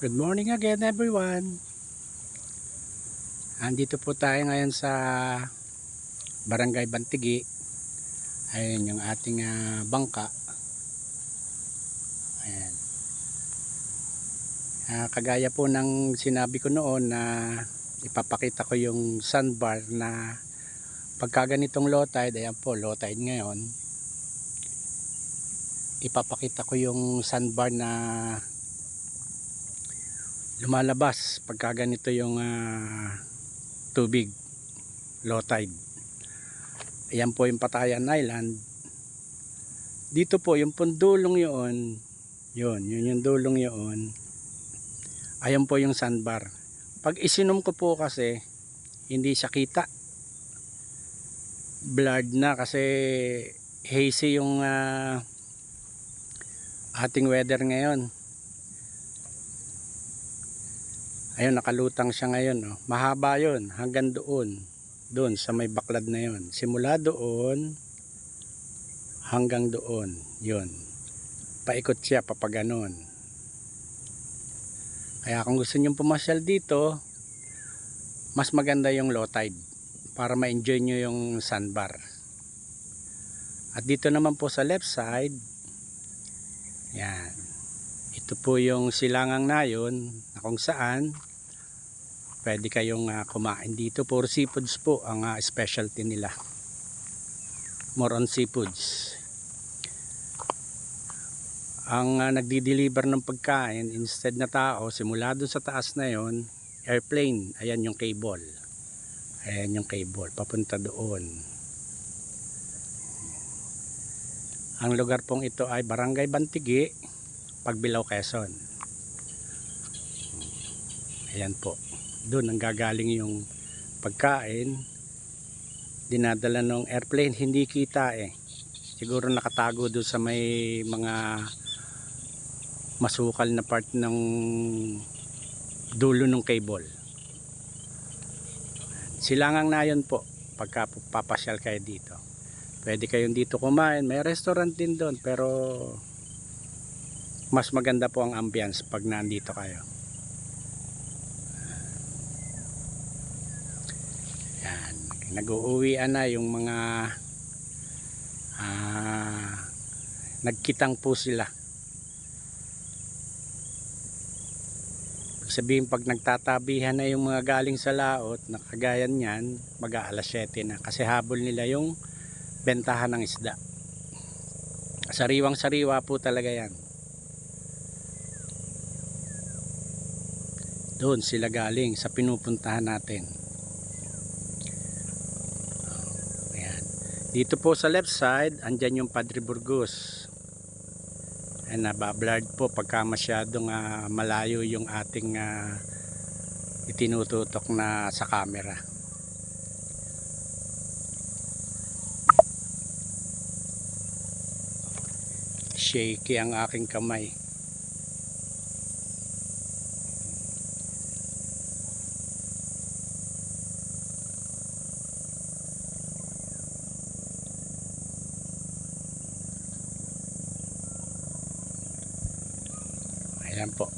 Good morning again everyone. Andito po tayo ngayon sa Barangay Bantigi. Ayun yung ating ah, bangka. Ayan. Ah, kagaya po ng sinabi ko noon na ipapakita ko yung sandbar na pagka ganitong low tide, ayan po low tide ngayon. Ipapakita ko yung sandbar na lumalabas pagka ganito yung ah, tubig low tide. Ayan po yung Patayan Island. Dito po yung pundulong yun yun, yun yung dulong yun. Ayan po yung sandbar. Pag isinom ko po kasi hindi siya kita. Blurred na kasi hazy yung ah, ating weather ngayon Ayun, nakalutang siya ngayon. No? Mahaba yun, hanggang doon. Doon, sa may baklad na yun. Simula doon, hanggang doon. Yun. Paikot siya, papaganon. Kaya kung gusto nyo pumasyal dito, mas maganda yung low tide para ma-enjoy nyo yung sandbar. At dito naman po sa left side, yan. Ito po yung silangang nayon na kung saan pwede kayong ah, kumain dito. Puro seafoods po ang ah, specialty nila. More on seafoods. Ang ah, nagdi-deliver ng pagkain instead na tao, simula doon sa taas na yon, airplane. Ayan yung cable. Ayan yung cable. Papunta doon. Ang lugar pong ito ay Barangay Bantigi, Pagbilao, Quezon. Ayan po. Doon ang gagaling yung pagkain. Dinadala ng airplane, hindi kita eh. Siguro nakatago doon sa may mga masukal na part ng dulo ng cable. Silangang na yun po pagka papasyal kayo dito. Pwede kayong dito kumain. May restaurant din doon pero mas maganda po ang ambience pag nandito kayo. Yan. Nag-uuwian na yung mga ah, nagkitang po sila. Sabihin pag nagtatabihan na yung mga galing sa laot, nakagayan yan, mag alas 7 na. Kasi habol nila yung bentahan ng isda. Sariwang sariwa po talaga yan. Doon sila galing sa pinupuntahan natin. Ayan. Dito po sa left side, andyan yung Padre Burgos. Ayan, nabablard po pagka masyadong ah, malayo yung ating ah, itinututok na sa camera. Shaky ang aking kamay. Ayan po.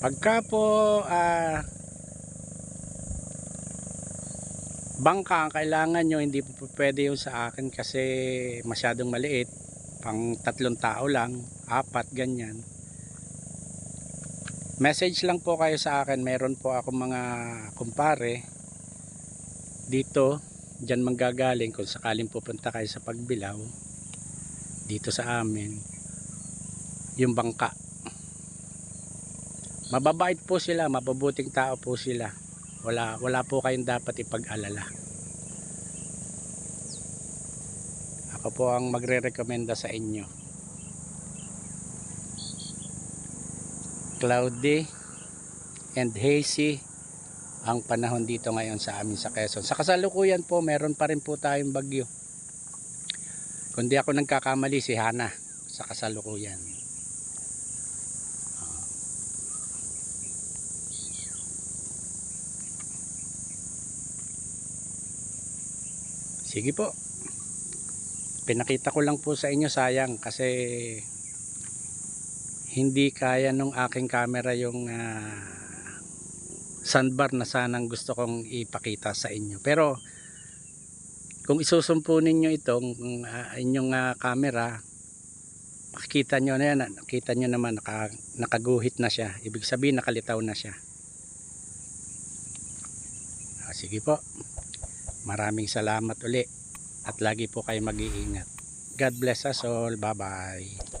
Pagka po ah bangka ang kailangan nyo, hindi po pwede yung sa akin kasi masyadong maliit. Pang tatlong tao lang, apat, ganyan. Message lang po kayo sa akin. Meron po ako mga kumpare dito, dyan manggagaling kung sakaling pupunta kayo sa pagbilaw dito sa amin yung bangka. Mababait po sila, mababuting tao po sila. Wala wala po kayong dapat ipag-alala. Ako po ang magre-recommenda sa inyo. Cloudy and hazy ang panahon dito ngayon sa amin sa Quezon. Sa kasalukuyan po, meron pa rin po tayong bagyo. Kundi ako nagkakamali si Hana sa kasalukuyan. Sige po. Pinakita ko lang po sa inyo sayang kasi hindi kaya nung aking camera yung ah, sandbar na sanang gusto kong ipakita sa inyo. Pero kung isusumpo ninyo itong ah, inyong ah, camera, makikita nyo na yan. Nakita nyo naman naka, nakaguhit na siya. Ibig sabihin nakalitaw na siya. Ah, sige po. Maraming salamat uli. At lagi po kayo mag-iingat. God bless us all. Bye-bye.